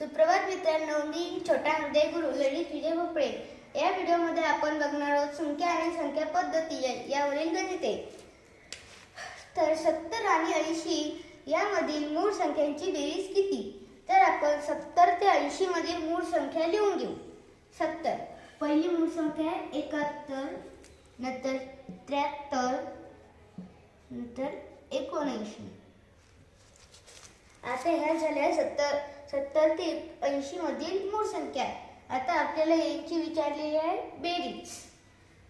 सुप्रभात मित्रांनो मी छोटा हृदय गुरु ललित विजय भोपळे. या व्हिडिओमध्ये आपण बघणार आहोत संख्या आणि संख्या पद्धती यावरील गणिते. तर सत्तर आणि ऐंशी यामधील मूळ संख्यांची बेरीज किती? तर आपण सत्तर ते ऐंशी मध्ये मूळ संख्या लिहून घेऊ. सत्तर. पहिली मूळ संख्या आहे एकाहत्तर नंतर त्र्याहत्तर नंतर एकोणऐंशी. आता ह्या झाल्या सत्तर. सत्तर ते ऐंशी मधील मूळ संख्या आता आपल्याला यांची विचारलेली आहे बेरीज.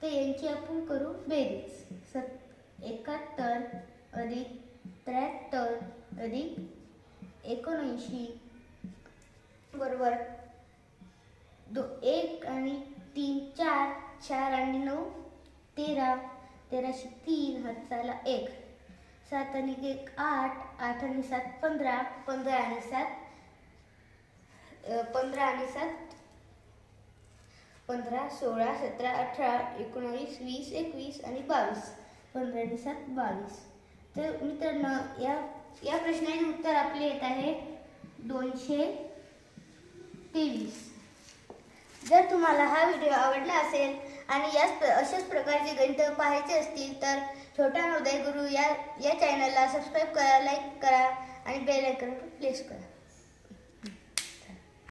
तर यांची आपण करू बेरीज. सत एकाहत्तर अधिक त्र्याहत्तर अधिक एकोणऐंशी बरोबर दो एक आणि तीन चार चार आणि नऊ तेरा. तेराशे तीन हाताला एक. सात आणि एक आठ. आठ आणि सात पंधरा. पंधरा आणि सात पंधरा आणि सात. पंधरा सोळा सतरा अठरा एकोणावीस वीस एकवीस आणि बावीस. पंधरा आणि सात बावीस. तर मित्रांनो या या प्रश्नाचे उत्तर आपले येत आहे दोनशे तेवीस. जर तुम्हाला हा व्हिडिओ आवडला असेल आणि याच प्र- अशाच प्रकारचे गणित पाहायचे असतील तर छोटा हृदय गुरु या या चॅनलला सबस्क्राईब करा लाईक करा आणि बेल आयकॉन प्रेस करा.